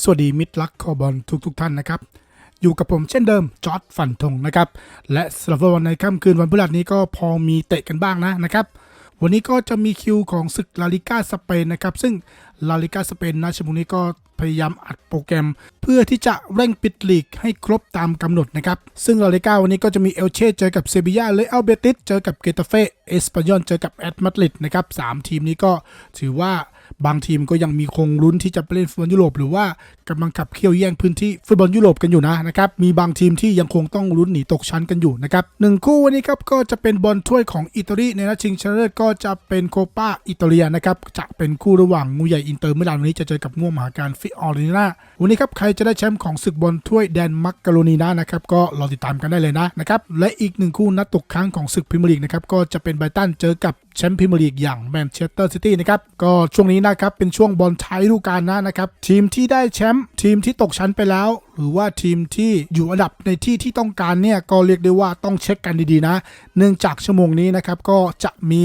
สวัสดีมิตรรักคอบอลทุกทุกๆท่านนะครับ อยู่กับผมเช่นเดิมจอร์ดฟันธงนะครับ และสำหรับวันในค่ำคืนวันพฤหัสนี้ก็พอมีเตะกันบ้างนะนะครับ วันนี้ก็จะมีคิวของศึกลาลิก้าสเปนนะครับ ซึ่งลาลิก้าสเปนนะชั่วโมงนี้ก็พยายามอัดโปรแกรม เพื่อที่จะเร่งปิดลีกให้ครบตามกำหนดนะครับ ซึ่งลาลิก้าวันนี้ก็จะมีเอลเช่เจอกับเซบียาเลอัลเบติสเจอกับเกตาเฟเอสปานยอนเจอกับแอตมาดริดนะครับสามทีมนี้ก็ถือว่า บางทีมก็ยังมีคงลุ้นที่จะไปเล่นฟุตบอลยุโรปหรือว่ากำลังขับเคี่ยวแย่งพื้นที่ฟุตบอลยุโรปกันอยู่นะนะครับมีบางทีมที่ยังคงต้องลุ้นหนีตกชั้นกันอยู่นะครับหนึ่งคู่วันนี้ครับก็จะเป็นบอลถ้วยของอิตาลีในนัดชิงชนะเลิศก็จะเป็นโคปาอิตาเลียนะครับจะเป็นคู่ระหว่างงูใหญ่อินเตอร์มิลานวันนี้จะเจอกับง่วงมหาการฟิออริน่าวันนี้ครับใครจะได้แชมป์ของศึกบอลถ้วยแดนมักกะโรนีนานะครับก็รอติดตามกันได้เลยนะนะครับและอีกหนึ่งคู่นัดตกค้างของศึกพรีเมียร์ลีกนะครับก็จะเป็นไบตันเจอกับแชมป์พรีเมียร์ลีกอย่างแมนเชสเตอร์ซิตี้นะครับก็ช่วงนี้นะครับเป็นช่วงบอลท้ายฤดูกาลนะนะครับทีมที่ได้แชมป์ทีมที่ตกชั้นไปแล้วหรือว่าทีมที่อยู่อันดับในที่ที่ต้องการเนี่ยก็เรียกได้ว่าต้องเช็คกันดีๆนะ เนื่องจากชั่วโมงนี้นะครับก็จะมี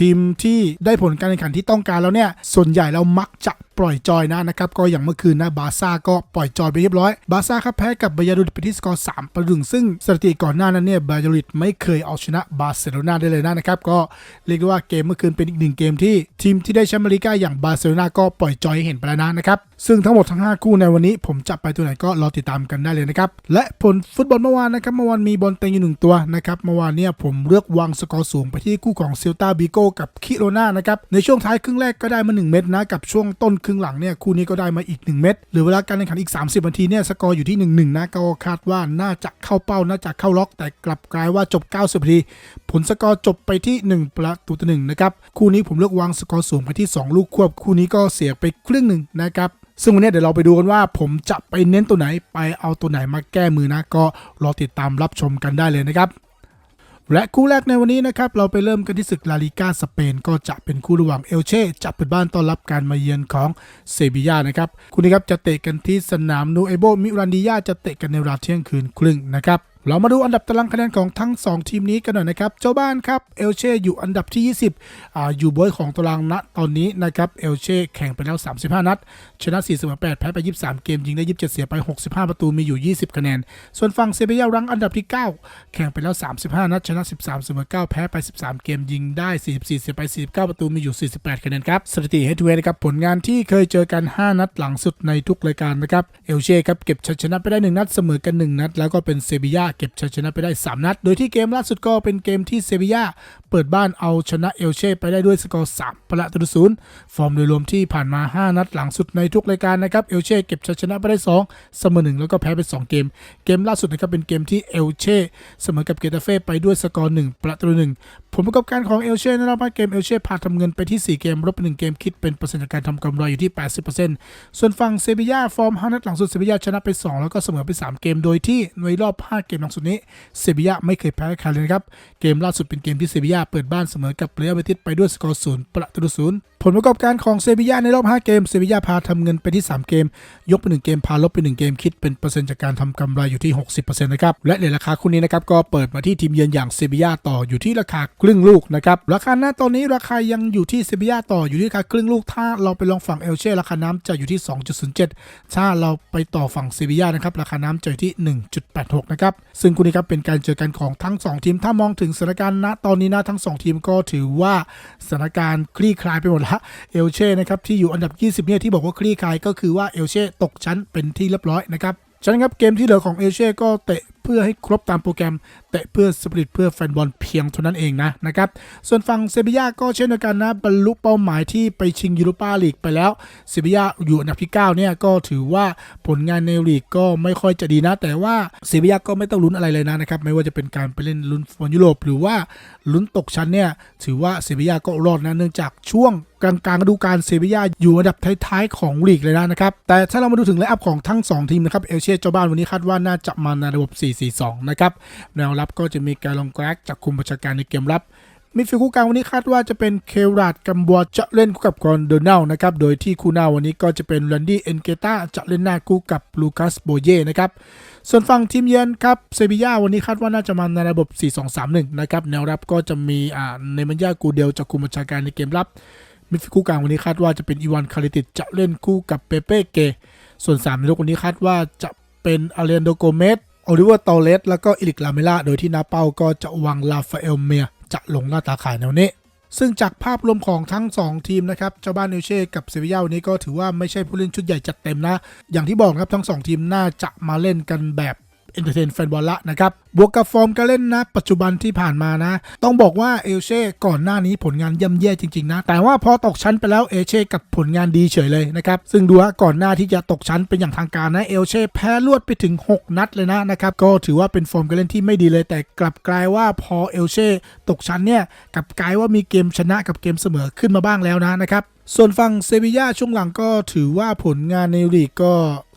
ทีมที่ได้ผลการแข่งขันที่ต้องการแล้วเนี่ยส่วนใหญ่แล้วมักจะปล่อยจอยนะนะครับก็อย่างเมื่อคืนนะบาซ่าก็ปล่อยจอยไปเรียบร้อย บาซ่าครับแพ้กับบายาดลิดไปที่สกอร์3ประดึงซึ่งสถิติก่อนหน้านั้นเนี่ยบายาดลิดไม่เคยเอาชนะบาร์เซโลนาได้เลยนะนะครับก็เรียกได้ว่าเกมเมื่อคืนเป็นอีกหนึ่งเกมที่ทีมที่ได้แชมป์อเมริกาอย่างบาร์เซโลนาก็ปล่อยจอยให้เห็นไปแล้วนะนะครับซึ่งทั้งหมดทั้ง 5 คู่ในวันนี้ผมจะไปตัวไหนก็รอติดตามกันได้เลยนะครับ และผลฟุตบอลเมื่อวานนะครับเมื่อวานมีบอลเต็งอยู่หนึ่งตัวนะครับเมื่อวานเนี่ยผมเลือกวางสกอร์สูงไปที่คู่ของเซลตาบิโกกับคิโรนานะครับในช่วงท้ายครึ่งแรกก็ได้มา 1 เม็ดนะกับช่วงต้นครึ่งหลังเนี่ยคู่นี้ก็ได้มาอีก 1 เม็ดหรือเวลาการแข่งขันอีก 30นาทีเนี่ยสกอร์อยู่ที่ 1-1นะก็คาดว่าน่าจะเข้าเป้าน่าจะเข้าล็อก แต่กลับกลายว่าจบ 90นาทีผลสกอร์จบไปที่ 1 ประตูต่อหนึ่งนะครับคู่นี้ผมเลือกวางสกอร์สูงไปที่ 2 ลูกควบ คู่นี้ก็เสียไปครึ่งหนึ่งนะครับซึ่งวันนี้เดี๋ยวเราไปดูกันว่า ผมจะไปเน้นตัวไหนไปเอาตัวไหนมาแก้มือนะ ก็รอติดตามรับชมกันได้เลยนะครับ และคู่แรกในวันนี้นะครับ เราไปเริ่มกันที่ศึกลาลิก้าสเปน ก็จะเป็นคู่ระหว่างเอลเช่จะเปิดบ้านต้อนรับการมาเยือนของเซบียานะครับคู่นี้ครับจะเตะกันที่สนามนูเอโบมิรันดิยาจะเตะกันในเวลาเที่ยงคืนครึ่งนะครับ เรามาดูอันดับตารางคะแนนของทั้ง 2 ทีมนี้กันหน่อยนะครับ เจ้าบ้านครับ เอลเช่อยู่อันดับที่ 20อ่าอยู่บอยของตารางณตอนนี้นะครับ เอลเช่แข่งไปแล้ว 35 นัด ชนะ4เสมอ8แพ้ไป 23 เกม ยิงได้ 27 เสียไป 65 ประตู มีอยู่ 20 คะแนน ส่วนฝั่งเซเบียรังอันดับที่ 9 แข่งไปแล้ว 35 นัด ชนะ 13 เสมอ 9 แพ้ไป 13 เกม ยิงได้ 44 เสียไป 49 ประตู มีอยู่ 48 คะแนนครับ สถิติเฮดทูเวนะครับ ผลงานที่เคยเจอกัน 5 นัดหลังสุดในทุกรายการนะครับ เอลเช่ครับ เก็บชัยชนะไปได้ 1 นัด เสมอกัน 1 นัด แล้วก็เป็นเซบียาเก็บชัยชนะไปได้ 3 นัด โดยที่เกมล่าสุดก็เป็นเกมที่เซบียาเปิดบ้านเอาชนะเอลเช่ไปได้ด้วยสกอร์ 3 ประตูศูนย์ฟอร์มโดยรวมที่ผ่านมา 5 นัดหลังสุดในทุกรายการนะครับเอลเช่เก็บชัยชนะไปได้ 2 เสมอ1แล้วก็แพ้ไป 2 เกม เกมล่าสุดนะครับเป็นเกมที่เอลเช่เสมอกับเกตาเฟ่ไปด้วยสกอร์ 1 ประตูต่อ1ผลประกอบการของเอลเช่ในรอบ5เกมเอลเช่พาทำเงินไปที่ 4 เกมลบไป1เกมคิดเป็นเปอร์เซ็นต์จากการทำกำไรอยู่ที่ 80%ส่วนฝั่งเซบียาฟอร์ม5นัดหลังสุดเซบียาชนะไป 2 แล้วก็เสมอไป 3 เกม โดยที่ในรอบ 5 เกมนังสุดนี้เซบียาไม่เคยแพ้ใครเลยนะครับ เกมล่าสุดเป็นเกมที่เซบียาเปิดบ้านเสมอกับเรอัลเบติสไปด้วยสกอร์ศูนย์ประตูศูนย์ ผลประกอบการของเซบียาในรอบ 5 เกม เซบียาพาทำเงินไปที่ 3 เกม ยกไป 1 เกม พาลบไป 1 เกม คิดเป็นเปอร์เซ็นต์จากการทำกำไรอยู่ที่ 60%นะครับ และในราคาคู่นี้นะครับ ก็เปิดมาที่ทีมเยือนอย่างเซบียาต่ออยู่ที่ราคาครึ่งลูกนะครับ ราคาหน้าตอนนี้ราคายังอยู่ที่เซบียาต่ออยู่ที่ราคาครึ่งลูก ถ้าเราไปลองฝั่งเอลเช่ราคาน้ำจะอยู่ที่ 2.07 ถ้าเราไปต่อฝั่งเซบียานะครับ ราคาน้ำจะอยู่ที่ 1.86 นะครับ ซึ่งคู่นี้ครับเป็นการเจอกันของทั้ง 2 ทีม ถ้ามองถึงสถานการณ์ณตอนนี้นะทั้ง 2 ทีมก็ถือว่าสถานการณ์คลี่คลายไปหมดละเอลเช่นะครับที่อยู่อันดับ 20เนี่ยที่บอกว่าคลี่คลายก็คือว่าเอลเช่ตกชั้นเป็นที่เรียบร้อยนะครับฉะนั้นครับเกมที่เหลือของเอลเช่ก็เตะ เพื่อให้ครบตามโปรแกรมเตะเพื่อสปริตเพื่อแฟนบอลเพียงเท่านั้นเองนะนะครับส่วนฝั่งเซบียาก็เช่นเดียวกันนะบรรลุเป้าหมายที่ไปชิงยูโรปาลีกไปแล้วเซบียาอยู่อันดับที่9เนี่ยก็ถือว่าผลงานในลีกก็ไม่ค่อยจะดีนะ แต่ว่าเซบียาก็ไม่ต้องลุ้นอะไรเลยนะนะครับไม่ว่าจะเป็นการไปเล่นลุ้นฟุตบอลยุโรปหรือว่าลุ้นตกชั้นเนี่ยถือว่าเซบียาก็รอดนะเนื่องจากช่วงกลางกลางฤดูกาลเซบียาอยู่อันดับท้ายๆของลีกเลยนะนะครับแต่ถ้าเรามาดูถึงไลน์อัพของทั้ง 2 ทีมนะครับเอลเช่เจ้าบ้านวันนี้คาดว่าน่าจะมาในระบบ4-4-2 นะครับแนวรับก็จะมีการลองแกรกจากคุมประชาการในเกมรับมิดฟิลด์คู่กลางวันนี้คาดว่าจะเป็นเคราดกัมบัวจะเล่นคู่กับกอนโดนัลนะครับ โดยที่คู่หน้าวันนี้ก็จะเป็นรันดี้เอนเกตาจะเล่นหน้าคู่กับลูคัสโบเย่นะครับ ส่วนฝั่งทีมเยือนครับเซบียาวันนี้คาดว่าน่าจะมาในระบบ 4-2-3-1 นะครับ แนวรับก็จะมีอ่าเนมันยากูเดลจากคุมประชาการในเกมรับมิดฟิลด์คู่กลางวันนี้คาดว่าจะเป็นอีวานคาริติดจะเล่นคู่กับเปเป้เก ส่วน3ในลูกคนนี้คาดว่าจะเป็นอาเรนโดโกเมส โอลิเวอร์ตอเลสแล้วก็อิลิกลาเมล่าโดยที่นาเปาก็จะวางลาฟาเอลเมียจะลงหน้าตาข่ายแนวนี้ ซึ่งจากภาพรวมของทั้ง 2 ทีมนะครับเจ้าบ้านเนเช่กับเซบียาวันนี้ก็ถือว่าไม่ใช่ผู้เล่นชุดใหญ่จัดเต็มนะ อย่างที่บอกครับทั้ง 2 ทีมน่าจะมาเล่นกันแบบ เอนเตอร์เทนแฟนบอลละนะครับ บวกกับฟอร์มการเล่นนะ ปัจจุบันที่ผ่านมานะ ต้องบอกว่าเอลเช่ก่อนหน้านี้ผลงานย่ำแย่จริง ๆ นะ แต่ว่าพอตกชั้นไปแล้วเอลเช่กับผลงานดีเฉยเลยนะครับ ซึ่งดูว่าก่อนหน้าที่จะตกชั้นเป็นอย่างทางการนะเอลเช่แพ้รวดไปถึง 6 นัดเลยนะนะครับก็ถือว่าเป็นฟอร์มการเล่นที่ไม่ดีเลย แต่กลับกลายว่าพอเอลเช่ตกชั้นเนี่ยกลับกลายว่ามีเกมชนะกับเกมเสมอขึ้นมาบ้างแล้วนะนะครับ ส่วนฝั่งเซบีย่าช่วงหลังก็ถือว่าผลงานในลีกก็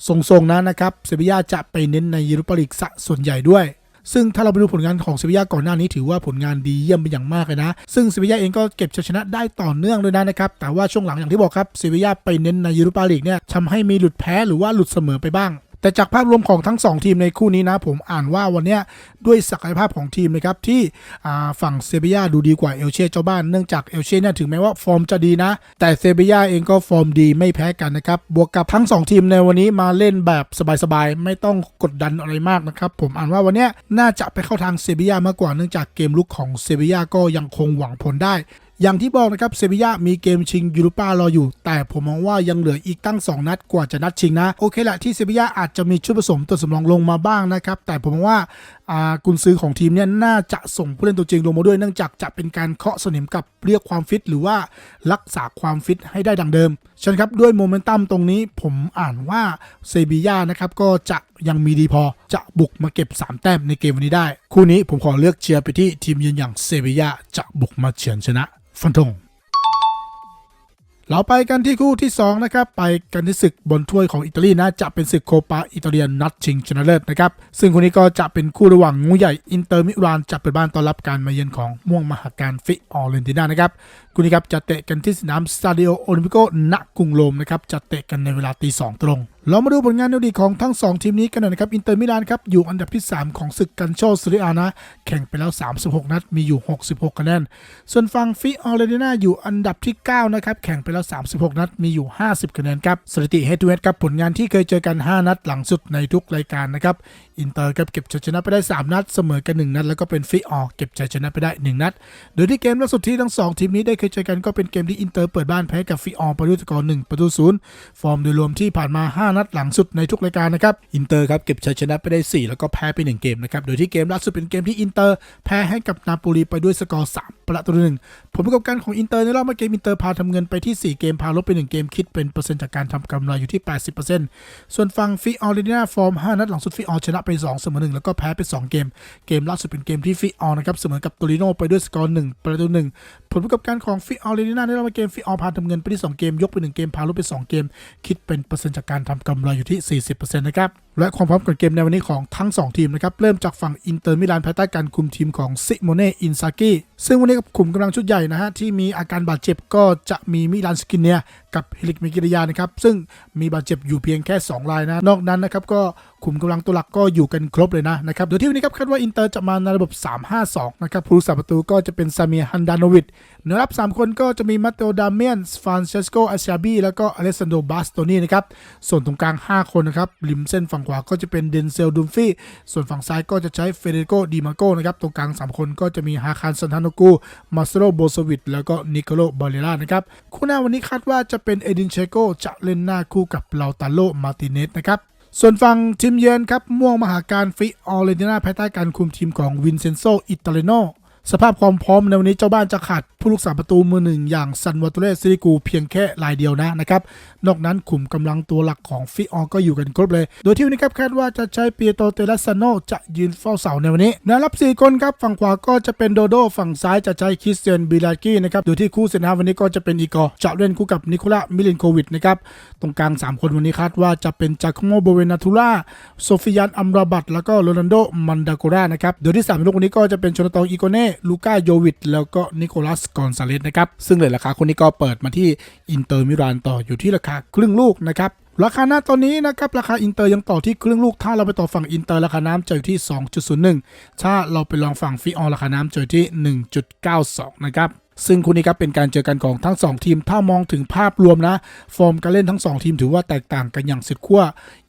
ทรงๆนะนะครับ เซบีย่าจะไปเน้นในยูโรปาลีกซะส่วนใหญ่ด้วย ซึ่งถ้าเราไปดูผลงานของเซบีย่าก่อนหน้านี้ถือว่าผลงานดีเยี่ยมเป็นอย่างมากเลยนะ ซึ่งเซบีย่าเองก็เก็บชัยชนะได้ต่อเนื่องเลยนะนะครับ แต่ว่าช่วงหลังอย่างที่บอกครับ เซบีย่าไปเน้นในยูโรปาลีกเนี่ยทำให้มีหลุดแพ้หรือว่าหลุดเสมอไปบ้าง แต่จากภาพรวมของทั้ง 2 ทีมในคู่นี้นะ ผมอ่านว่าวันนี้ด้วยศักยภาพของทีมนะครับที่ฝั่งเซบียาดูดีกว่าเอลเช่เจ้าบ้านเนื่องจากเอลเช่เนี่ยถึงแม้ว่าฟอร์มจะดีนะ แต่เซบียาเองก็ฟอร์มดีไม่แพ้กันนะครับบวกกับทั้ง 2 ทีมในวันนี้มาเล่นแบบสบายๆไม่ต้องกดดันอะไรมากนะครับผมอ่านว่าวันนี้น่าจะไปเข้าทางเซบียามากกว่าเนื่องจากเกมลุกของเซบียาก็ยังคงหวังผลได้ อย่างที่บอกนะครับเซบียามีเกมชิงยูโรปารออยู่ แต่ผมมองว่ายังเหลืออีกตั้ง 2 นัดกว่าจะนัดชิงนะ โอเคแหละที่เซบียาอาจจะมีชุดผสมตัวสำรองลงมาบ้างนะครับ แต่ผมมองว่า กุนซือของทีมเนี่ยน่าจะส่งผู้เล่นตัวจริงลงมาด้วยเนื่องจากจะเป็นการเคาะสนิมกับเรียกความฟิตหรือว่ารักษาความฟิตให้ได้ดังเดิมฉะนันครับด้วยโมเมนตัมตรงนี้ผมอ่านว่าเซบีย่านะครับก็จะยังมีดีพอจะบุกมาเก็บ 3 แต้มในเกมวันนี้ได้ คู่นี้ผมขอเลือกเชียร์ไปที่ทีมเยือนอย่างเซบีย่าจะบุกมาเฉือนชนะ ฟันธง เราไปกันที่คู่ที่ 2 นะครับ ไปกันที่ศึกบนถ้วยของอิตาลีนะจะเป็นศึกโคปาอิตาเลียนนัดชิงชนะเลิศนะครับ ซึ่งคู่นี้ก็จะเป็นคู่ระหว่างงูใหญ่อินเตอร์มิลานจะเปิดบ้านต้อนรับการมาเยือนของม่วงมหาการฟิออเรนติน่านะครับ คู่นี้ครับจะเตะกันที่สนามสตาดิโอโอลิมปิโกณกรุงโรมนะครับจะเตะกันในเวลาตีสองตรง เรามาดูผลงานในอดีของทั้ง 2 ทีมนี้กันหน่อยนะครับอินเตอร์มิลานครับอยู่อันดับที่ 3 ของศึกกันโชซีเรียนะ แข่งไปแล้ว 36 นัดมีอยู่ 66คะแนนส่วนฝั่งฟิออเรนตินาอยู่อันดับที่9นะครับแข่งไปแล้ว 36 นัดมีอยู่ 50คะแนนครับสถิติเฮด o ูเฮดครับผลงานที่เคยเจอกัน 5 นัดหลังสุดในทุกรายการนะครับ อินเตอร์ครับเก็บชัยชนะไปได้ 3 นัด เสมอกัน 1 นัด แล้วก็เป็นฟิออเก็บชัยชนะไปได้ 1 นัด โดยที่เกมล่าสุดที่ทั้ง 2 ทีมนี้ได้เคยเจอกันก็เป็นเกมที่อินเตอร์เปิดบ้านแพ้กับฟิออไปด้วยสกอร์1ประตูศูนย์ฟอร์มโดยรวมที่ผ่านมา 5 นัดหลังสุดในทุกรายการนะครับอินเตอร์ครับเก็บชัยชนะไปได้ 4 แล้วก็แพ้ไป1เกมนะครับโดยที่เกมล่าสุดเป็นเกมที่อินเตอร์แพ้ให้กับนาโปลีไปด้วยสกอร์3ประตูหนึ่งผลประกอบการของอินเตอร์ในรอบเมื่อเกมอินเตอร์พาทำเงินไปที่ 4 เกมพาลบไป 1 เกมคิดเป็นเปอร์เซ็นต์จากการทำกำไรอยู่ที่ 80%ส่วนฝั่งฟิออรนติน่าฟอร์ม 5 นัดหลังสุดฟิออชนะไป2เสมอ1แล้วก็แพ้ไป 2 เกม เกมล่าสุดเป็นเกมที่ฟิออนะครับเสมอกับโตริโนไปด้วยสกอร์1ประตูหนึ่งผลประกอบการของฟิออเรนิน่าในรอบเมื่อเกมฟิออพาทำเงินไปที่2เกมยกไป1เกมพาลุไป 2 เกม คิดเป็นเปอร์เซ็นต์จากการทำกำไรอยู่ที่ 40%นะครับ และความพร้อมก่อนเกมในวันนี้ของทั้ง 2 ทีมนะครับ เริ่มจากฝั่งอินเตอร์มิลานภายใต้การคุมทีมของซิโมเน่อินซากิซึ่งวันนี้กับขุมกำลังชุดใหญ่นะฮะ ที่มีอาการบาดเจ็บก็จะมีมิลานสกินเนียกับเฮลิกมิกิริยานะครับ ซึ่งมีบาดเจ็บอยู่เพียงแค่ 2 รายนะ นอกนั้นนะครับก็ขุมกำลังตัวหลักก็อยู่กันครบเลยนะนะครับโดยที่วันนี้ครับคาดว่าอินเตอร์จะมาในระบบ 3-5-2 นะครับผู้รักษาประตูก็จะเป็นซาเมียฮันดานวิดเนื้อรับ 3 คนก็จะมีมาเตโอดาเมียนฟรานเชสโกอาชาบีแล้วก็อเลสซานโดบาสโตนีนะครับส่วนตรงกลาง 5 คนนะครับริมเส้นฝั่งขวาก็จะเป็นเดนเซลดุมฟี่ ส่วนฝั่งซ้ายก็จะใช้เฟเดโกดีมาโกนะครับ ตรงกลาง 3 คนก็จะมีฮาคารซันทานกูมาสโรโบโซวิดแล้วก็นิโคโลบาเลล่านะครับ คู่หน้าวันนี้คาดว่าจะเป็นเอดินเชโกจะเล่นหน้าคู่กับลาตาโลมาติเนสนะครับส่วนฝั่งทีมเยือนครับม่วงมหาการฟิออเรนติน่าภายใต้การคุมทีมของวินเซนโซอิตาเลโน สภาพความพร้อมในวันนี้เจ้าบ้านจะขาดผู้รักษาประตูมือหนึ่งอย่างซันวัตเรซิริกูเพียงแค่รายเดียวนะนะครับ นอกนั้นขุมกำลังตัวหลักของฟิออก็อยู่กันครบเลย โดยที่วันนี้ครับคาดว่าจะใช้เปียโตเตลัสซาโนจะยืนเฝ้าเสาในวันนี้แนวรับ 4 คนครับ ฝั่งขวาก็จะเป็นโดโด ฝั่งซ้ายจะใช้คริสเตียนบิลากี้นะครับ โดยที่คู่เซนฮาวันนี้ก็จะเป็นอีกอร์จะเล่นคู่กับนิโคลามิลินโควิดนะครับ ตรงกลาง 3 คนวันนี้คาดว่าจะเป็นจาโคโมโบเวนาทูล่าโซฟิยานอัมราบัตแล้วก็โรนันโดมันดาโกรานะครับ โดยที่3ลูกคนนี้ก็จะเป็นชนตองอีโกเน่ลูก้าโยวิชแล้วก็นิโคลัสกอนซาเลสนะครับ ซึ่งเลยราคาคนนี้ก็เปิดมาที่อินเตอร์มิรานต่ออยู่ที่ราคาครึ่งลูกนะครับราคาหน้าตอนนี้นะครับ ราคาอินเตอร์ยังต่อที่ครึ่งลูก ถ้าเราไปต่อฝั่งอินเตอร์ราคาน้ำจะอยู่ที่ 2.01 ถ้าเราไปลองฝั่งฟิออราคาน้ำจะอยู่ที่ 1.92 นะครับ ซึ่งคู่นี้ครับเป็นการเจอกันของทั้ง 2 ทีม ถ้ามองถึงภาพรวมนะ ฟอร์มการเล่นทั้ง 2 ทีมถือว่าแตกต่างกันอย่างสุดขั้ว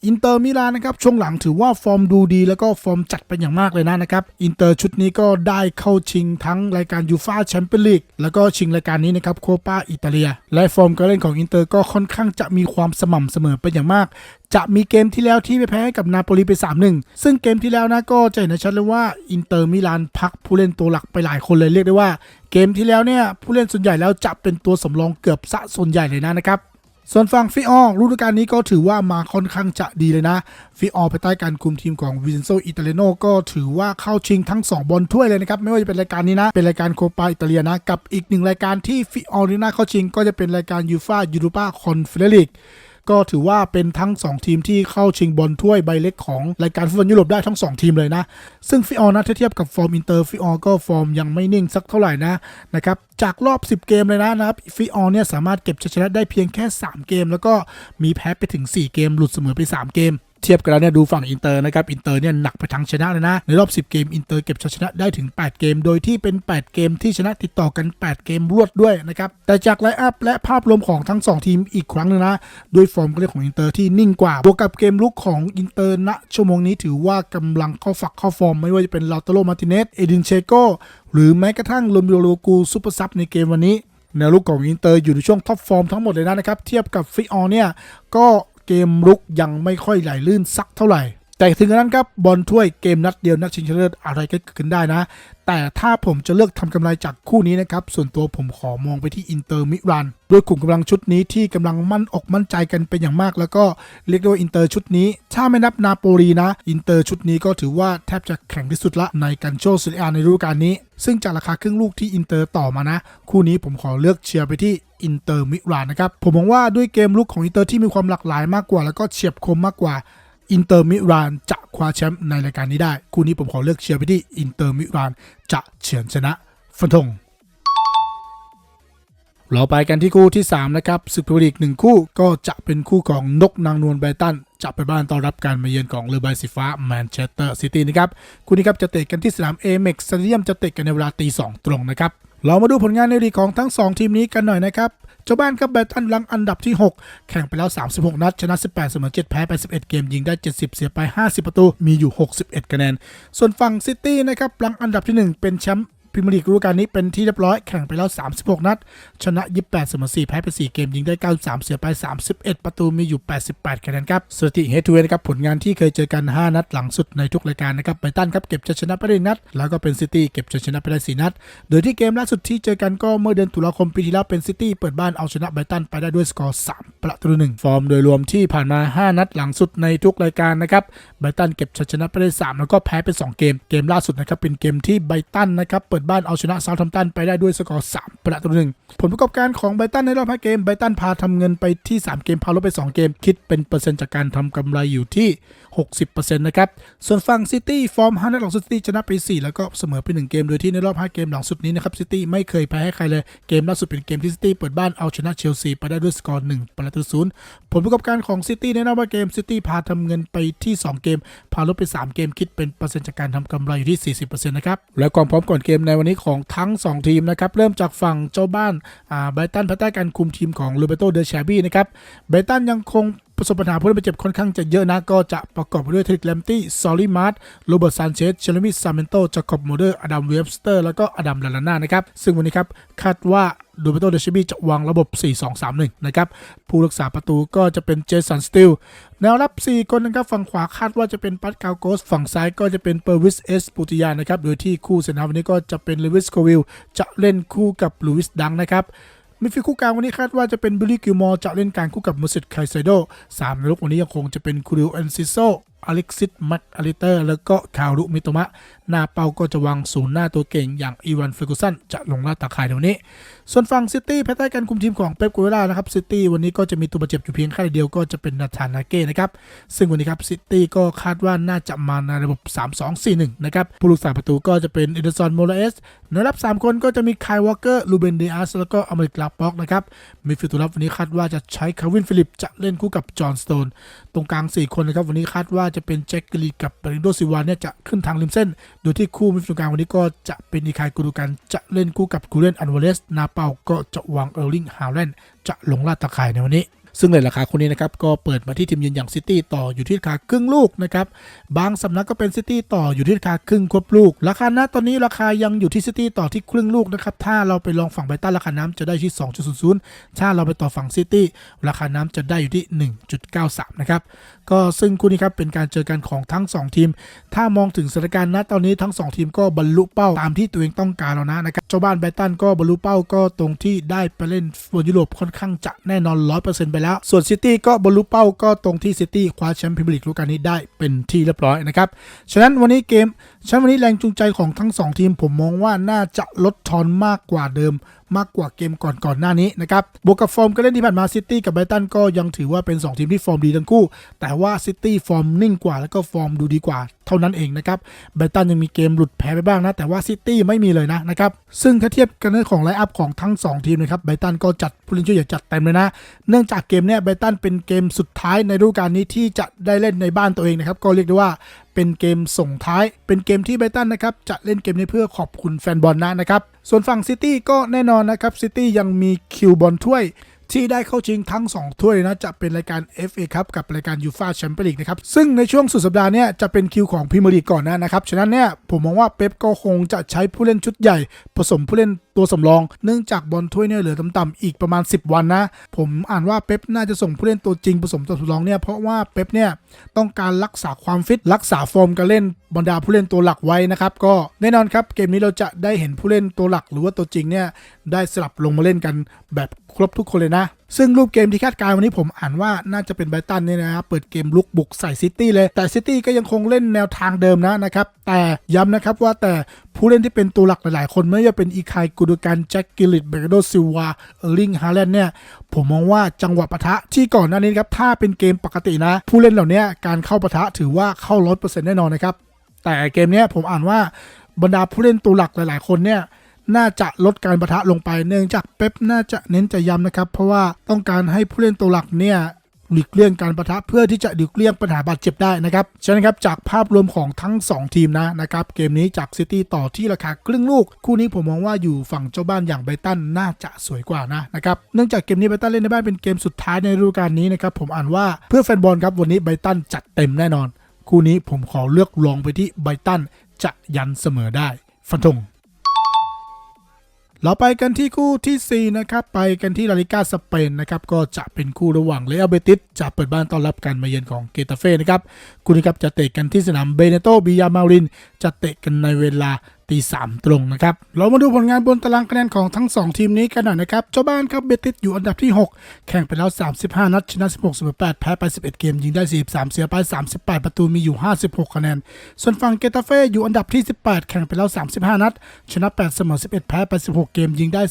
อินเตอร์มิลานนะครับช่วงหลังถือว่าฟอร์มดูดี แล้วก็ฟอร์มจัดเป็นอย่างมากเลยนะนะครับอินเตอร์ชุดนี้ก็ได้เข้าชิงทั้งรายการยูฟาแชมเปี้ยนลีกแล้วก็ชิงรายการนี้นะครับโคปาอิตาเลีย และฟอร์มการเล่นของอินเตอร์ก็ค่อนข้างจะมีความสม่ำเสมอเป็นอย่างมาก จะมีเกมที่แล้วที่ไปแพ้กับนาโปลีไป 3-1 ซึ่งเกมที่แล้วนะก็จะเห็นชัดเลยว่าอินเตอร์มิลานพักผู้เล่นตัวหลักไปหลายคนเลยเรียกได้ว่า เกมที่แล้วเนี่ยผู้เล่นส่วนใหญ่แล้วจะเป็นตัวสำรองเกือบซะส่วนใหญ่เลยนะนะครับส่วนฝั่งฟิออฤดูกาลนี้ก็ถือว่ามาค่อนข้างจะดีเลยนะ ฟิออภายใต้การคุมทีมของวินโซอิตาเลโนก็ถือว่าเข้าชิงทั้ง 2 บอลถ้วยเลยนะครับ ไม่ว่าจะเป็นรายการนี้นะ เป็นรายการโคปาอิตาเลียนะ กับอีกหนึ่งรายการที่ฟิออนี่น่าเข้าชิงก็จะเป็นรายการยูฟายูโรปาคอนเฟอเรนซ์ลีก ก็ถือว่าเป็นทั้ง 2 ทีมที่เข้าชิงบอลถ้วยใบเล็กของรายการฟุตบอลยุโรปได้ทั้ง 2 ทีมเลยนะ ซึ่งฟิออนะถ้าเทียบกับฟอร์มอินเตอร์ฟิออก็ฟอร์มยังไม่นิ่งสักเท่าไหร่นะนะครับจากรอบ 10 เกมเลยนะนะครับฟิออเนี่ยสามารถเก็บชัยชนะได้เพียงแค่ 3 เกม แล้วก็มีแพ้ไปถึง 4 เกม หลุดเสมอไป 3 เกม เทียบกันแล้วเนี่ยดูฝั่งอินเตอร์นะครับอินเตอร์เนี่ยหนักไปทางชนะเลยนะในรอบ 10 เกมอินเตอร์เก็บชัยชนะได้ถึง 8 เกม โดยที่เป็น 8 เกมที่ชนะติดต่อกัน 8 เกมรวดด้วยนะครับแต่จากไลน์อัพและภาพรวมของทั้ง 2 ทีมอีกครั้งหนึงนะด้วยฟอร์มการเล่นของอินเตอร์ที่นิ่งกว่าบวกกับเกมลุกของอินเตอร์ณชั่วโมงนี้ถือว่ากำลังเข้าฝักเข้าฟอร์ม ไม่ว่าจะเป็นลาตโลมาติเนสเอดินเชโกหรือแม้กระทั่งโรมิโอโลกูซูเปอร์ซับในเกมวันนี้แนวลุกของอินเตอร์อยู่ในช่วงท็อปฟอร์มทั้งหมดเลยนะครับ เทียบกับฟิออเนี่ย ก็ เกมรุกยังไม่ค่อยไหลลื่นสักเท่าไหร่ แต่ถึงกระนั้นครับบอลถ้วยเกมนัดเดียวนัดชิงชนะเลิศอะไรก็เกิดขึ้นได้นะ แต่ถ้าผมจะเลือกทำกำไรจากคู่นี้นะครับ ส่วนตัวผมขอมองไปที่อินเตอร์มิรันด้วยกลุ่มกำลังชุดนี้ที่กำลังมั่นอกมั่นใจกันเป็นอย่างมาก แล้วก็เรียกได้ว่าอินเตอร์ชุดนี้ ถ้าไม่นับนาโปลีนะ อินเตอร์ชุดนี้ก็ถือว่าแทบจะแข็งที่สุดละในกันโชซีอาในฤดูกาลนี้ ซึ่งจากราคาครึ่งลูกที่อินเตอร์ต่อมานะ คู่นี้ผมขอเลือกเชียร์ไปที่อินเตอร์มิรานนะครับผมมองว่าด้วยเกมลุกของอินเตอร์ที่มีความหลากหลายมากกว่า แล้วก็เฉียบคมมากกว่า อินเตอร์มิรานจะคว้าแชมป์ในรายการนี้ได้ คู่นี้ผมขอเลือกเชียร์ไปที่อินเตอร์มิรานจะเฉือนชนะฟันธงเราไปกันที่คู่ที่ 3 นะครับศึกพรีเมียร์ลีกหนึ่งคู่ก็จะเป็นคู่ของนกนางนวลไบรตันจะไปบ้านต้อนรับการมาเยือนของเรือใบสีฟ้าแมนเชสเตอร์ซิตี้นะครับคู่นี้ครับจะเตะกันที่สนามเอเม็กซ์สเตเดียมจะเตะกันในเวลาตีสองตรงนะครับเรามาดูผลงานในลีกของทั้ง 2 ทีมนี้กันหน่อยนะครับ เจ้าบ้านครับแบรตันลังอันดับที่ 6 แข่งไปแล้ว 36 นัด ชนะ 18 เสมอ 7 แพ้ไป 11 เกม ยิงได้ 70 เสียไป 50 ประตู มีอยู่ 61 คะแนน ส่วนฝั่งซิตี้นะครับลังอันดับที่ 1 เป็นแชมป์ พรีเมียร์ลีกฤดูกาลนี้เป็นที่เรียบร้อยแข่งไปแล้ว 36 นัด ชนะ 28เสมอ4แพ้ไป 4 เกม ยิงได้ 93 เสียไป 31 ประตูมีอยู่ 88คะแนนครับสถิติเฮทูเวนะครับผลงานที่เคยเจอกัน 5 นัดหลังสุดในทุกรายการนะครับไบตันครับเก็บชัยชนะไปได้นัด แล้วก็เป็นซิตี้เก็บชัยชนะไปได้ 4 นัด โดยที่เกมล่าสุดที่เจอกันก็เมื่อเดือนตุลาคมปีที่แล้วเป็นซิตี้เปิดบ้านเอาชนะไบตันไปได้ด้วยสกอร์3ประตูหนึ่งฟอร์มโดยรวมที่ผ่านมา 5 นัดหลังสุดในทุกรายการนะครับไบตันเก็บชัยชนะไปได้ 3 แล้วก็แพ้ไป 2 เกมเกมล่าสุดนะครับเป็นเกมที่ไบตันนะครับเปิดบ้านเอาชนะเซาท์แฮมตันไปได้ด้วยสกอร์3ประตูหนึ่งผลประกอบการของไบตันในรอบ5เกมไบตันพาทำเงินไปที่ 3 เกมพาลบไป 2 เกม คิดเป็นเปอร์เซ็นต์จากการทำกำไรอยู่ที่ 60%นะครับ ส่วนฝั่งซิตี้ฟอร์ม5นัดหลังสุดซิตี้ชนะไป 4 แล้วก็เสมอไป 1 เกม โดยที่ในรอบ 5 เกมหลังสุดนี้นะครับซิตี้ไม่เคยแพ้ให้ใครเลย เกมล่าสุดเป็นเกมที่ซิตี้เปิดบ้านเอาชนะเชลซีไปได้ด้วยสกอร์1ประตูศูนย์ผลประกอบการของซิตี้ในรอบ5เกมซิตี้พาทำเงินไปที่ 2 เกม พาลบไป 3 เกมคิดเป็นเปอร์เซ็นต์จากการทำกำไรอยู่ที่ 40%นะครับและความพร้อมก่อนเกมในวันนี้ของทั้ง 2 ทีมนะครับเริ่มจากฝั่งเจ้าบ้านอ่าไบรตันภายใต้การคุมทีมของโรเบโตเดชบีนะครับไบรตันยังคง ประสบปัญหาผู้เล่นบาดเจ็บค่อนข้างจะเยอะนะ ก็จะประกอบไปด้วยเทริกแลมตี้ซอลลี่มาร์ตโรเบิร์ตซานเชสเชลมิซาเมนโตจาคอบโมเดอร์อดัมเวฟสเตอร์แล้วก็อดัมลาลาน่านะครับ ซึ่งวันนี้ครับ คาดว่าโรเบโตเดชบีจะวางระบบ 4-2-3-1 นะครับ ผู้รักษาประตูก็จะเป็นเจสันสติลแนวรับ 4 คนนะครับ ฝั่งขวาคาดว่าจะเป็นปัตกาโกส ฝั่งซ้ายก็จะเป็นเปอร์วิสเอสปูติยานะครับ โดยที่คู่เซนทรัมวันนี้ก็จะเป็นเลวิสโควิลจะเล่นคู่กับลูวิสดังนะครับ มิดฟิลด์คู่กลางวันนี้คาดว่าจะเป็นบิลลี่กิลมอร์จะเล่นการคู่กับมูสิตไคเซโดสามในลุกวันนี้ยังคงจะเป็นคูริโอเอนซิโซอเล็กซิสแมักอลิเตอร์ แล้วก็คารุมิโตมะ หน้าเป้าก็จะวางศูนย์หน้าตัวเก่งอย่างอีวานเฟอร์กูสันจะลงล่าตาข่ายในวันนี้ ส่วนฝั่งซิตี้ภายใต้การคุมทีมของเป๊ปกัวเวล่านะครับซิตี้วันนี้ก็จะมีตัวบาดเจ็บอยู่เพียงแค่เดียวก็จะเป็นนาธานนาเก้นะครับ ซึ่งวันนี้ครับซิตี้ก็คาดว่าน่าจะมาในระบบ 3-2-4-1 นะครับผู้รักษาประตูก็จะเป็นอิเดอร์ซอนโมราเอสในรับ 3 คนก็จะมีไคลวอลเกอร์ลูเบนเดียสแล้วก็อเมริกลาป็อกนะครับมิดฟิลด์ตัวรับวันนี้คาดว่าจะใช้คาวินฟิลิปจะเล่นคู่กับจอห์นสโตนตรงกลาง 4 คนนะครับวันนี้คาดว่าจะเป็นแจ็คกลีกับบริโดซิวานเนี่ยจะขึ้นทางริมเส้น โดยที่คู่มิดฟิลด์กลางวันนี้ก็จะเป็นอีคายกูดูกันจะเล่นคู่กับกูเรนอันวาเลสนาเปาก็จะวางเออร์ลิงฮาแลนด์จะลงลาดตะข่ายในวันนี้ซึ่งเลยราคาคนนี้นะครับก็เปิดมาที่ทีมเยือนอย่างซิตี้ต่ออยู่ที่ราคาครึ่งลูกนะครับบางสำนักก็เป็นซิตี้ต่ออยู่ที่ราคาครึ่งควบลูก ราคาณตอนนี้ราคายังอยู่ที่ซิตี้ต่อที่ครึ่งลูกนะครับถ้าเราไปลองฝั่งไบตันราคาน้ำจะได้ที่ 2.00 ถ้าเราไปต่อฝั่งซิตี้ราคาน้ำจะได้อยู่ที่ 1.93 นะครับ ก็ซึ่งคู่นี้ครับเป็นการเจอกันของทั้ง 2 ทีม ถ้ามองถึงสถานการณ์ณตอนนี้ทั้ง 2 ทีมก็บรรลุเป้าตามที่ตัวเองต้องการแล้วนะนะครับเจ้าบ้านไบตันก็บรรลุเป้าก็ตรงที่ได้ไปเล่นฟุตบอลยุโรปค่อนข้างจะแน่นอน 100%ไปแล้ว ส่วนซิตี้ก็บรรลุเป้าก็ตรงที่ซิตี้คว้าแชมป์พรีเมียร์ลีกฤดูกาลนี้ได้เป็นที่เรียบร้อยนะครับฉะนั้นวันนี้เกม ฉะนั้นวันนี้แรงจูงใจของทั้ง 2 ทีมผมมองว่าน่าจะลดทอนมากกว่าเดิม มากกว่าเกมก่อนก่อนหน้านี้นะครับบวกกับฟอร์มการเล่นที่ผ่านมาซิตี้กับไบรตันก็ยังถือว่าเป็น 2 ทีมที่ฟอร์มดีทั้งคู่ แต่ว่าซิตี้ฟอร์มนิ่งกว่าแล้วก็ฟอร์มดูดีกว่าเท่านั้นเองนะครับไบรตันยังมีเกมหลุดแพ้ไปบ้างนะ แต่ว่าซิตี้ไม่มีเลยนะนะครับซึ่งถ้าเทียบกันเรื่องของไลน์อัพของทั้ง 2 ทีมนะครับไบรตันก็จัดผู้เล่นช่วยอย่าจัดเต็มเลยนะ เนื่องจากเกมเนี้ยไบรตันเป็นเกมสุดท้ายในฤดูกาลนี้ที่จะได้เล่นในบ้านตัวเองนะครับก็เรียกได้ว่า เป็นเกมส่งท้าย เป็นเกมที่ไบตันนะครับจะเล่นเกมนี้เพื่อขอบคุณแฟนบอลนะนะครับ ส่วนฝั่งซิตี้ก็แน่นอนนะครับซิตี้ยังมีคิวบอลถ้วยที่ได้เข้าชิงทั้ง 2 ถ้วยนะ จะเป็นรายการ FA ครับกับรายการยูฟาแชมเปี้ยนลีกนะครับ ซึ่งในช่วงสุดสัปดาห์เนี้ยจะเป็นคิวของพรีเมียร์ลีกก่อนนะนะครับ ฉะนั้นเนี่ยผมมองว่าเป๊ปก็คงจะใช้ผู้เล่นชุดใหญ่ ผสมผู้เล่น ตัวสำรอง เนื่องจากบอลถ้วยเนี่ยเหลือต่ำๆอีกประมาณ 10 วันนะ ผมอ่านว่าเป๊ปน่าจะส่งผู้เล่นตัวจริงผสมตัวสำรองเนี่ยเพราะว่าเป๊ปเนี่ยต้องการรักษาความฟิตรักษาฟอร์มการเล่นบรรดาผู้เล่นตัวหลักไว้นะครับก็แน่นอนครับเกมนี้เราจะได้เห็นผู้เล่นตัวหลักหรือว่าตัวจริงเนี่ยได้สลับลงมาเล่นกันแบบครบทุกคนเลยนะ ซึ่งรูปเกมที่คาดการณ์วันนี้ผมอ่านว่าน่าจะเป็นไบรตันเนี่ยนะครับเปิดเกมลุกบุกใส่ซิตี้เลย แต่ซิตี้ก็ยังคงเล่นแนวทางเดิมนะนะครับ แต่ย้ำนะครับว่าแต่ผู้เล่นที่เป็นตัวหลักหลายๆ คนไม่ว่าจะเป็นอีคายกูดูกันแจ็คกิลิตเบรโดซิวาเออร์ลิงฮาแลนด์เนี่ยผมมองว่าจังหวะปะทะที่ก่อนหน้านี้ครับถ้าเป็นเกมปกตินะ ผู้เล่นเหล่านี้การเข้าปะทะถือว่าเข้าร้อยเปอร์เซ็นต์แน่นอนนะครับแต่เกมเนี้ยผมอ่านว่าบรรดาผู้เล่นตัวหลักหลาย ๆ คนเนี่ย น่าจะลดการประทะลงไปเนื่องจากเป๊ปน่าจะเน้นจะย้ำนะครับ เพราะว่าต้องการให้ผู้เล่นตัวหลักเนี่ยหลีกเลี่ยงการประทะเพื่อที่จะหลีกเลี่ยงปัญหาบาดเจ็บได้นะครับฉะนั้นครับจากภาพรวมของทั้ง 2 ทีมนะนะครับเกมนี้จากซิตี้ต่อที่ราคาครึ่งลูก คู่นี้ผมมองว่าอยู่ฝั่งเจ้าบ้านอย่างไบตันน่าจะสวยกว่านะนะครับเนื่องจากเกมนี้ไบตันเล่นในบ้านเป็นเกมสุดท้ายในฤดูกาลนี้นะครับผมอ่านว่าเพื่อแฟนบอลครับวันนี้ไบตันจัดเต็มแน่นอน คู่นี้ผมขอเลือกลองไปที่ไบตันจะยันเสมอได้ฟันธง เราไปกันที่คู่ทีสี่ 4 นะครับ ไปกันที่ลาลิกาสเปนนะครับ ก็จะเป็นคู่ระหว่างเลอัลเบติสจะเปิดบ้านต้อนรับการมาเยือนของเกตาเฟ่นะครับ คู่นี้ครับจะเตะกันที่สนามเบเนโตบิยามาริน จะเตะกันในเวลา ตีสามตรงนะครับ เรามาดูผลงานบนตารางคะแนนของทั้ง 2 ทีมนี้กันหน่อยนะครับ เจ้าบ้านครับเบติสอยู่อันดับที่ 6 แข่งไปแล้ว 35 นัดชนะ 16เสมอ8แพ้ไป 11 เกม ยิงได้ 43 เสียไป 38 ประตูมีอยู่ 56 คะแนน ส่วนฝั่งเกตาเฟ่อยู่อันดับที่ 18 แข่งไปแล้ว 35 นัด ชนะ 8 เสมอ 11 แพ้ไป 16 เกม ยิงได้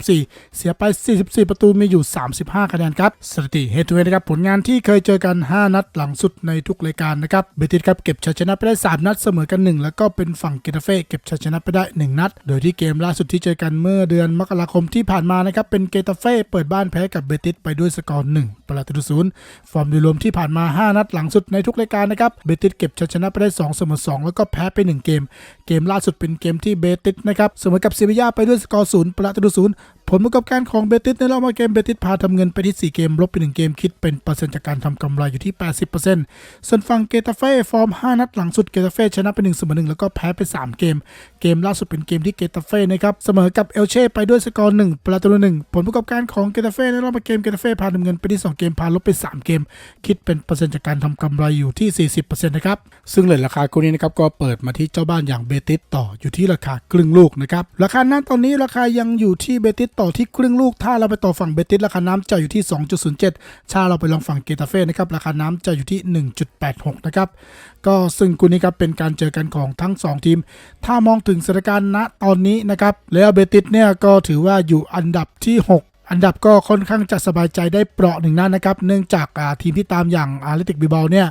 34 เสียไป 44 ประตูมีอยู่ 35 คะแนนครับสถิติเฮดทูเฮดนะครับผลงานที่เคยเจอกัน 5 นัดหลังสุดในทุกรายการนะครับเบติสครับเก็บชัยชนะไปได้ 3 นัดเสมอกัน 1 แล้วก็เป็นฝั่งเกตาเฟ่เก็บชัยชนะไปได้ 1 นัด โดยที่เกมล่าสุดที่เจอกันเมื่อเดือนมกราคมที่ผ่านมานะครับเป็นเกตาเฟ่เปิดบ้านแพ้กับเบติสไปด้วยสกอร์หนึ่งประตูศูนย์ฟอร์มโดยรวมที่ผ่านมา 5 นัดหลังสุดในทุกรายการนะครับเบติสเก็บชัยชนะไปได้2เสมอ2แล้วก็แพ้ไป 1 เกมเกมล่าสุดเป็นเกมที่เบติสนะครับเสมอกับเซบียาไปด้วยสกอร์0ประตูศูนย์ผลประกอบการของเบติสในรอบมาเกมเบติสพาทำเงินไปที่ 4 เกมลบไป 1 เกมคิดเป็นเปอร์เซ็นต์จากการทำกำไรอยู่ที่ 80%ส่วนฝั่งเกตาเฟ่ฟอร์ม 5 นัดหลังสุดเกตาเฟ่ชนะไป1เสมอ1แล้วก็แพ้ไป 3 เกม เกมล่าสุดเป็นเกมที่เกตาเฟ่นะครับเสมอกับเอลเช่ไปด้วยสกอร์1ประตูหนึ่งผลประกอบการของเกตาเฟ่ในรอบมาเกมเกตาเฟ่พาทำเงินไปที่ 2 เกมพาลบไป 3 เกม คิดเป็นเปอร์เซ็นต์จากการทำกำไรอยู่ที่ 40%นะครับซึ่งเลทราคาคู่นี้นะครับก็เปิดมาที่เจ้าบ้านอย่างเบบติสต่ออยู่ที่ราคาครึ่งลูกนะครับราคานั้นตอนนี้ราคายังอยู่ที่เบติสต่อที่ครึ่งลูก ถ้าเราไปต่อฝั่งเบติสราคาน้ำจะอยู่ที่ 2.07 ถ้าเราไปลองฝั่งเกตาเฟ่นะครับราคาน้ำจะอยู่ที่ 1.86 นะครับก็ซึ่งคู่นี้ครับเป็นการเจอกันของทั้ง 2 ทีม ถ้ามองถึงสถานการณ์ณตอนนี้นะครับแล้วเบติสเนี่ยก็ถือว่าอยู่อันดับที่ 6 อันดับก็ค่อนข้างจะสบายใจได้เปราะหนึ่งนะนะครับ เนื่องจากทีมที่ตามอย่างอาร์เลติกบิบาเนี่ย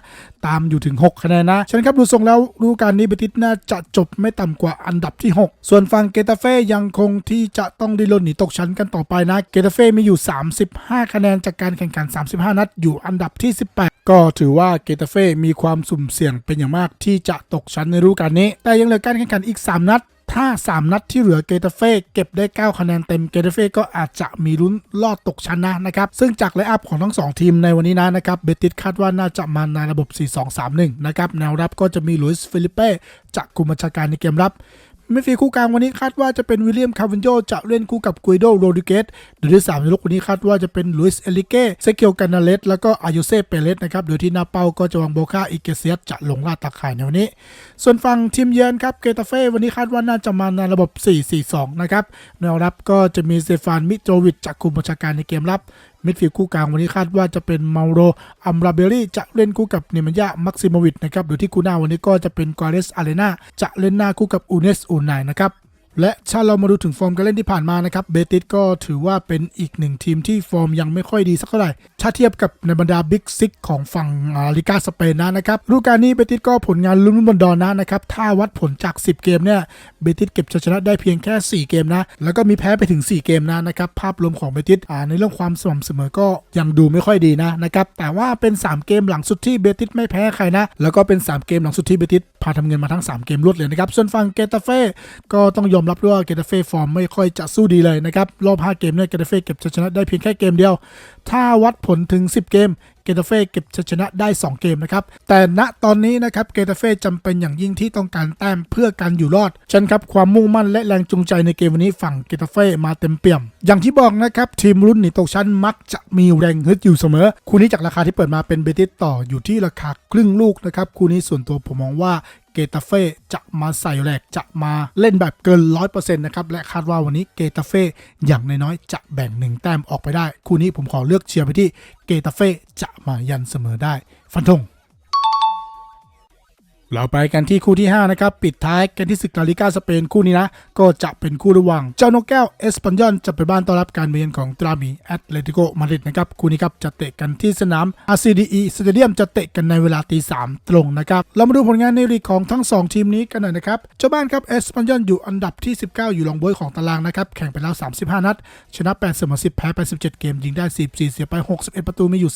ตามอยู่ถึง 6 คะแนนนะฉะนั้นครับดูทรงแล้วฤดูกาลนี้เบติสน่าจะจบไม่ต่ำกว่าอันดับที่ 6 ส่วนฝั่งเกตาเฟ่ยังคงที่จะต้องดิ้นรนหนีตกชั้นกันต่อไปนะ เกตาเฟ่มีอยู่ 35 คะแนนจากการแข่งขัน 35 นัดอยู่อันดับที่ 18ก็ถือว่าเกตาเฟ่มีความสุ่มเสี่ยงเป็นอย่างมากที่จะตกชั้นในฤดูกาลนี้ แต่ยังเหลือการแข่งขันอีก 3 นัด ถ้า 3 นัดที่เหลือเกตาเฟ่เก็บได้ 9 คะแนนเต็มเกตาเฟ่ก็อาจจะมีลุ้นลอดตกชั้นนะนะครับ ซึ่งจากไลน์อัพของทั้ง 2 ทีมในวันนี้นะนะครับเบติสคาดว่าน่าจะมาในระบบ 4-2-3-1 นะครับ แนวรับก็จะมีลุยส์ฟิลิเป้จากกลุ่มบัญชาการในเกมรับ มิดฟิลด์คู่กลางวันนี้คาดว่าจะเป็นวิลเลียมคาร์วินโยจะเล่นคู่กับกุยโดโรดิเกสโดยที่สามในลูกวันนี้คาดว่าจะเป็นลุยส์เอลิเก้เซเกียวกานาเลสแล้วก็อายุเซ่เปเรสนะครับโดยที่หนาเป้าก็จะวางโบคาอิเกเซียสจะลงล่าตาข่ายในวันนี้ ส่วนฝั่งทีมเยือนครับเกตาเฟ่วันนี้คาดว่าน่าจะมาในระบบ 4-4-2 นะครับแนวรับก็จะมีเซฟานมิโตรวิชจากกลุ่มบัญชาการในเกมรับ มิดฟิลด์คู่กลางวันนี้คาดว่าจะเป็นมาโรอัมราเบรี่จะเล่นคู่กับเนมันยามักซิโมวิชนะครับโดยที่คู่หน้าวันนี้ก็จะเป็นกอเรสอารีนาจะเล่นหน้าคู่กับอูเนสอูนายนะครับ และถ้าเรามาดูถึงฟอร์มการเล่นที่ผ่านมานะครับเบติสก็ถือว่าเป็นอีกหนึ่งทีมที่ฟอร์มยังไม่ค่อยดีสักเท่าไหร่ ถ้าเทียบกับในบรรดาบิ๊กซิกของฝั่งอาลิกาสเปนนะนะครับฤดูกาลนี้เบติสก็ผลงานลุ้นบอลดอนนะนะครับถ้าวัดผลจาก 10 เกมเนี่ยเบติสเก็บชัยชนะได้เพียงแค่ 4 เกมนะ แล้วก็มีแพ้ไปถึง 4 เกมนะนะครับภาพรวมของเบติสในเรื่องความสม่ำเสมอก็ยังดูไม่ค่อยดีนะนะครับแต่ว่าเป็น 3 เกมหลังสุดที่เบติสไม่แพ้ใครนะแล้วก็เป็น 3 เกมหลังสุดที่เบติสพาทำเงินมาทั้ง 3 เกมรวดเลยนะครับส่วนฝั่งเกตาเฟ่ก็ต้องยอมรับด้วยว่าเกตาเฟ่ฟอร์มไม่ค่อยจะสู้ดีเลยนะครับ รอบ 5 เกมเนี่ยเกตาเฟ่เก็บชัยชนะได้เพียงแค่เกมเดียว ถ้าวัดผลถึง 10 เกมเกตาเฟ่เก็บชัยชนะได้ 2 เกมนะครับ แต่ณตอนนี้นะครับเกตาเฟ่จำเป็นอย่างยิ่งที่ต้องการแต้มเพื่อการอยู่รอดฉะนันครับความมุ่งมั่นและแรงจูงใจในเกมวันนี้ฝั่งเกตาเฟ่มาเต็มเปี่ยม อย่างที่บอกนะครับทีมรุ่นหนีตกชั้นมักจะมีแรงฮึดอยู่เสมอ คู่นี้จากราคาที่เปิดมาเป็นเบติสต่ออยู่ที่ราคาครึ่งลูกนะครับคู่นี้ส่วนตัวผมมองว่า เกตาเฟ่จะมาใส่แหลกจะมาเล่นแบบเกิน 100%นะครับ และคาดว่าวันนี้เกตาเฟ่อย่างน้อยๆจะแบ่งหนึ่งแต้มออกไปได้ คู่นี้ผมขอเลือกเชียร์ไปที่เกตาเฟ่จะมายันเสมอได้ ฟันธง เราไปกันที่คู่ที่ 5 นะครับ ปิดท้ายกันที่ศึกลาลิกาสเปนคู่นี้นะ ก็จะเป็นคู่ระหว่างเจ้านกแก้วเอสปันยอนจะไปบ้านต้อนรับการมาเยือนของตรามีแอตเลติโกมาดริดนะครับ คู่นี้ครับจะเตะกันที่สนาม RCDE Stadium จะเตะกันในเวลาตีสามตรงนะครับ เรามาดูผลงานในลีกของทั้ง 2 ทีมนี้กันหน่อยนะครับ เจ้าบ้านครับเอสปันยอนอยู่อันดับที่ 19 อยู่รองบวยของตารางนะครับ แข่งไปแล้ว 35 นัด ชนะ 8 เสมอ 10 แพ้ไป 17 เกม ยิงได้ 14 เสียไป 61 ประตู มีอยู่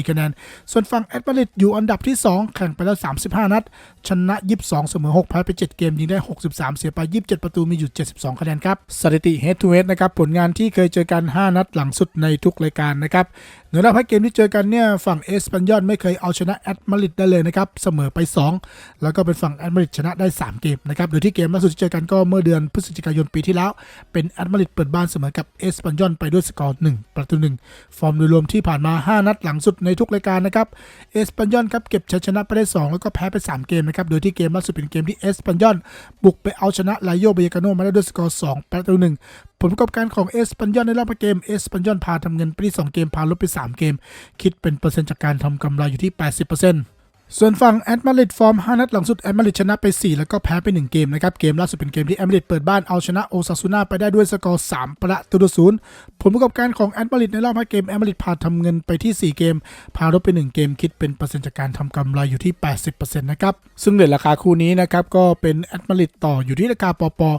34 คะแนน ส่วนฝั่งแอตมาดริดอยู่อันดับที่ 2 แข่งไปแล้ว 35 นัด ชนะ 22 เสมอ 6 แพ้ไป 7 เกมยิงได้ 63 เสียไป 27 ประตูมีอยู่ 72 คะแนนครับ สถิติ head to head นะครับ ผลงานที่เคยเจอกัน 5 นัดหลังสุดในทุกรายการนะครับ เหนือรับให้เกมที่เจอกันเนี่ยฝั่งเอสปันยอนไม่เคยเอาชนะแอตมาริดได้เลยนะครับ เสมอไป 2 แล้วก็เป็นฝั่งแอตมาริดชนะได้ 3 เกมนะครับโดยที่เกมล่าสุดที่เจอกันก็เมื่อเดือนพฤศจิกายนปีที่แล้ว เป็นแอตมาริดเปิดบ้านเสมอกับเอสปันยอนไปด้วยสกอร์1ประตู1ฟอร์มโดยรวมที่ผ่านมา 5 นัดหลังสุดในทุกรายการนะครับเอสปันยอนครับเก็บชัยชนะไปได้ 2 แล้วก็แพ้ไป 3 เกมนะครับโดยที่เกมล่าสุดเป็นเกมที่เอสปันยอนบุกไปเอาชนะไลโยเบยกาโนมาได้ด้วยสกอร์2ประตู1 ผลประกอบการของเอสปันยอนในรอบเกมเอสปันยอนพาทำเงินไปที่2เกมพาลบไป 3 เกม คิดเป็นเปอร์เซ็นต์จากการทำกำไรอยู่ที่ 80% ส่วนฝั่งแอตมาริดฟอร์ม 5 นัดหลังสุดแอตมาริดชนะไป 4 แล้วก็แพ้ไป 1 เกมนะครับ เกมล่าสุดเป็นเกมที่แอตมาริดเปิดบ้านเอาชนะโอซาซูน่าไปได้ด้วยสกอร์ 3 ประตูต่อศูนย์ผลประกอบการของแอตมาริดในรอบ5เกมแอตมาริดพาทำเงินไปที่ 4 เกม พาลดไป 1 เกมคิดเป็นเปอร์เซ็นต์จากการทำกำไรอยู่ที่ 80%นะครับซึ่งเรทราคาคู่นี้นะครับก็เป็นแอตมาริดต่ออยู่ที่ราคาปอปอ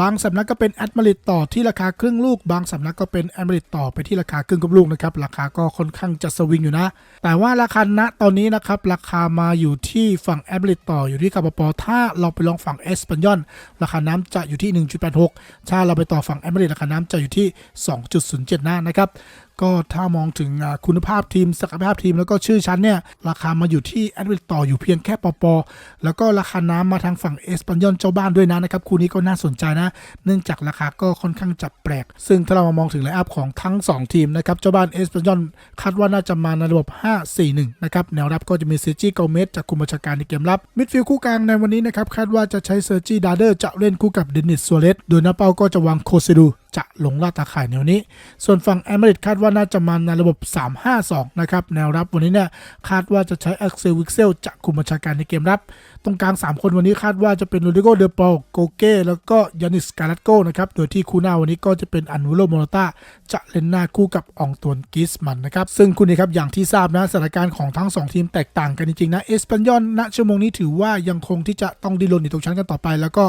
บางสำนักก็เป็นแอตมาริดต่อที่ราคาครึ่งลูก บางสำนักก็เป็นแอตมาริดต่อไปที่ราคาครึ่งกับลูกนะครับราคาก็ค่อนข้างจะสวิงอยู่นะ แต่ว่าราคาณตอนนี้นะครับราคามาาอยู่ที่ฝั่งแอตมาดริดต่ออยู่ที่คาปอปอถ้าเราไปลองฝั่งเอสปันยอนราคาน้ำจะอยู่ที่ 1.86ถ้าเราไปต่อฝั่งแอตมาดริดราคาน้ำจะอยู่ที่ 2.07หน้านะครับ ก็ถ้ามองถึงคุณภาพทีมศักยภาพทีม แล้วก็ชื่อชั้นเนี่ย ราคามาอยู่ที่แอดมิต่ออยู่เพียงแค่ปอปอแล้วก็ราคาน้ำมาทางฝั่งเอสปันยอนเจ้าบ้านด้วยนะนะครับคู่นี้ก็น่าสนใจนะ เนื่องจากราคาก็ค่อนข้างจับแปลก ซึ่งถ้าเรามามองถึงไลน์อัพของทั้ง 2 ทีมนะครับเจ้าบ้านเอสปันยอนคาดว่าน่าจะมาในระบบ 5-4-1 นะครับแนวรับก็จะมีเซจิโกเมสจากคุมบัญชาการในเกมรับมิดฟิลด์คู่กลางในวันนี้นะครับคาดว่าจะใช้เซอร์จิดาเดอร์จะเล่นคู่กับเดนิสซัวเรสโดยนาเปาก็จะวางโคเซดู จะลงล่าตาข่ายแนวนี้ ส่วนฝั่งแอมริดคาดว่าน่าจะมาในระบบ 3-5-2 นะครับ แนวรับวันนี้เนี่ยคาดว่าจะใช้แอ็กเซลวิกเซลจะคุมบัญชาการในเกมรับ ตรงกลาง 3 คนวันนี้คาดว่าจะเป็นโรดิโกเดปอลโกเก้แล้วก็ยานิสการัตโกนะครับ โดยที่คู่หน้าวันนี้ก็จะเป็นอันวุโลโมโรตาจะเล่นหน้าคู่กับองตวนกิสมันนะครับ ซึ่งคู่นี้ครับอย่างที่ทราบนะสถานการณ์ของทั้ง 2 ทีมแตกต่างกันจริงๆนะเอสปันยอนณชั่วโมงนี้ถือว่ายังคงที่จะต้องดิ้นรนในตกชั้นกันต่อไป แล้วก็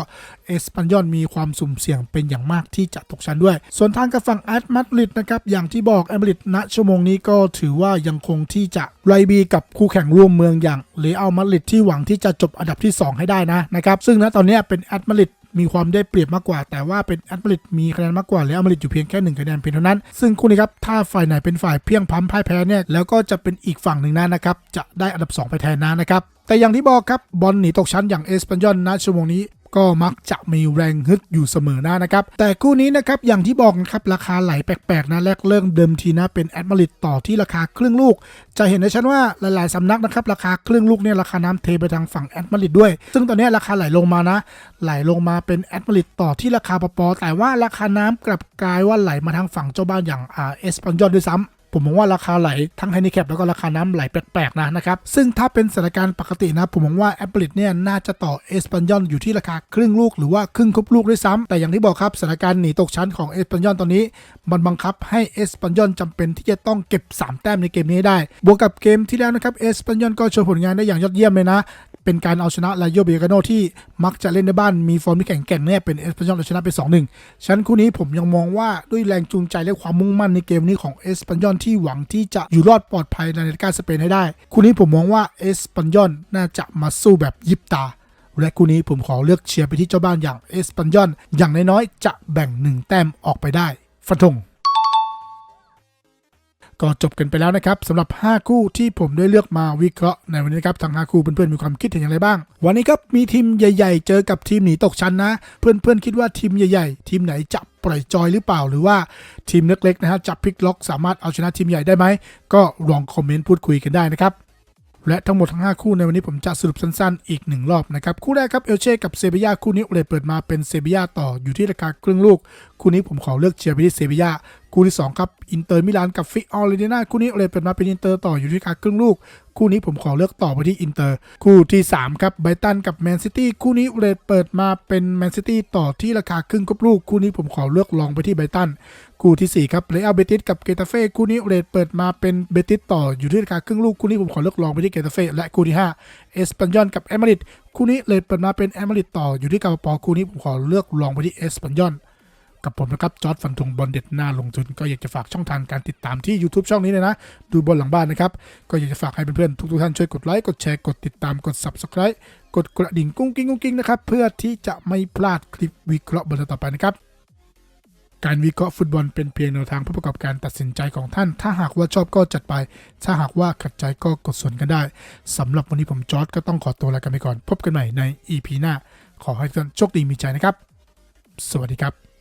เอสปันยอนมีความสุ่มเสี่ยงเป็นอย่างมากที่จะตกชั้นด้วย ส่วนทางกับฝั่งแอตมาดริดนะครับอย่างที่บอกแอตมาดริดณชั่วโมงนี้ก็ถือว่ายังคงที่จะไล่บีกับคู่แข่งร่วมเมืองอย่างเรอัลมาดริดที่หวังที่จะจบอันดับที่ 2 ให้ได้นะนะครับซึ่งณตอนนี้เป็นแอตมาดริดมีความได้เปรียบมากกว่า แต่ว่าเป็นแอตมาดริดมีคะแนนมากกว่าแล้วอเมริดอยู่เพียงแค่หนึ่งคะแนนเพียงเท่านั้น ซึ่งคู่นี้ครับ ถ้าฝ่ายไหนเป็นฝ่ายเพียงพล้ำพ่ายแพ้เนี่ยแล้วก็จะเป็นอีกฝั่งหนึ่งนะนะครับ จะได้อันดับ 2 ไปแทนนะนะครับ แต่อย่างที่บอกครับบอลหนีตกชั้นอย่างเอสปันยอนณชั่วโมงนี้ ก็มักจะมีแรงฮึดอยู่เสมอหน้านะครับ แต่คู่นี้นะครับอย่างที่บอกนะครับราคาไหลแปลกๆนะแรกเริ่มเดิมทีนะเป็นแอดมาริดต่อที่ราคาครึ่งลูก จะเห็นได้ชัดว่าหลายๆสำนักนะครับราคาครึ่งลูกเนี่ยราคาน้ำเทไปทางฝั่งแอดมาริดด้วย ซึ่งตอนนี้ราคาไหลลงมานะ ไหลลงมาเป็นแอดมาริดต่อที่ราคาปอแต่ว่าราคาน้ำกลับกลายว่าไหลมาทางฝั่งเจ้าบ้านอย่างอ่าเอสปันยอนด้วยซ้ำ ผมมองว่าราคาไหลทั้งไฮนิแคปแล้วก็ราคาน้ำไหลแปลกๆนะนะครับ ซึ่งถ้าเป็นสถานการณ์ปกตินะ ผมมองว่าแอปเปิลเนี่ยน่าจะต่อเอสปันยอนอยู่ที่ราคาครึ่งลูกหรือว่าครึ่งครบลูกด้วยซ้ำแต่อย่างที่บอกครับสถานการณ์หนีตกชั้นของเอสปันยอนตอนนี้ มันบังคับให้เอสปันยอนจำเป็นที่จะต้องเก็บ 3 แต้มในเกมนี้ได้ บวกกับเกมที่แล้วนะครับเอสปันยอนก็โชว์ผลงานได้อย่างยอดเยี่ยมเลยนะ เป็นการเอาชนะลาโยเบกาโนที่มักจะเล่นในบ้านมีฟอร์มที่แข็งแกร่งเนี่ยเป็นเอสปันยอนเอาชนะไป 2-1 ฉะนั้นคู่นี้ผมยังมองว่าด้วยแรงจูงใจและความมุ่งมั่นในเกมนี้ของเอสปันยอนที่หวังที่จะอยู่รอดปลอดภัยในรายการสเปนให้ได้ คู่นี้ผมมองว่าเอสปันยอนน่าจะมาสู้แบบยิบตา และคู่นี้ผมขอเลือกเชียร์ไปที่เจ้าบ้านอย่างเอสปันยอนอย่างน้อยๆจะแบ่งหนึ่งแต้มออกไปได้ฟันธง ก็จบกันไปแล้วนะครับสำหรับ 5 คู่ที่ผมได้เลือกมาวิเคราะห์ในวันนี้นครับทั้ง5คู่เพื่อนๆมีความคิดเห็นอย่างไรบ้าง วันนี้ครับมีทีมใหญ่ ๆ เจอกับทีมหนีตกชั้นนะ เพื่อนๆคิดว่าทีมใหญ่ ๆ ทีมไหนจะปล่อยจอยหรือเปล่า หรือว่าทีมเล็กๆนะฮะจะพลิกล็อกสามารถเอาชนะทีมใหญ่ได้ไหมก็ลองคอมเมนต์พูดคุยกันได้นะครับและทั้งหมดทั้ง 5 คู่ในวันนี้ผมจะสรุปสั้นๆ อีกหนึ่งรอบนะครับ คู่แรกครับเอลเช่กับเซบียาคู่นี้โอเลเปิดมาเป็นเซบียาต่ออยู่ที่ราคาครึ่งลูก คู่นี้ผมขอเลือกเชียร์ไปที่เซบียา คู่ที่ 2 ครับ อินเตอร์มิลานกับฟิออเรติน่าคู่นี้เลยเปิดมาเป็นอินเตอร์ต่ออยู่ที่ราคาครึ่งลูก คู่นี้ผมขอเลือกต่อไปที่อินเตอร์คู่ที่ 3 ครับไบตันกับแมนซิตี้คู่นี้เลยเปิดมาเป็นแมนซิตี้ต่อที่ราคาครึ่งครบลูก คู่นี้ผมขอเลือกลองไปที่ไบตันคู่ที่4ครับเรอัลเบติสกับเกตาเฟ่คู่นี้เรทเปิดมาเป็นเบติสต่ออยู่ที่ราคาครึ่งลูกคู่นี้ผมขอเลือกลองไปที่เกตาเฟ่และคู่ที่5เอสปันยอนกับแอมาริดคู่นี้เรทเปิดมาเป็นแอมาริดต่ออยู่ที่กาปอคู่นี้ผมขอเลือกลองไปที่เอสปันยอน กับผมนะครับจอร์ดฟันธงบอลเด็ดหน้าลงทุน ก็อยากจะฝากช่องทางการติดตามที่ YouTube ช่องนี้เลยนะ ดูบอลหลังบ้านนะครับ ก็อยากจะฝากให้เพื่อนๆทุกๆท่านช่วยกดไลค์กดแชร์กดติดตามกด Subscribe กดกระดิ่งกุ้งกิ้งกุ้งกิ้งนะครับเพื่อที่จะไม่พลาดคลิปวิเคราะห์บอลต่อไปนะครับการวิเคราะห์ฟุตบอลเป็นเพียงแนวทางเพื่อประกอบการตัดสินใจของท่าน ถ้าหากว่าชอบก็จัดไป ถ้าหากว่าขัดใจก็กดส่วนกันได้ สำหรับวันนี้ผมจอร์ดก็ต้องขอตัวลากันไปก่อน พบกันใหม่ใน EP หน้า ขอให้ทุกท่านโชคดีมีใจนะครับ สวัสดีครับ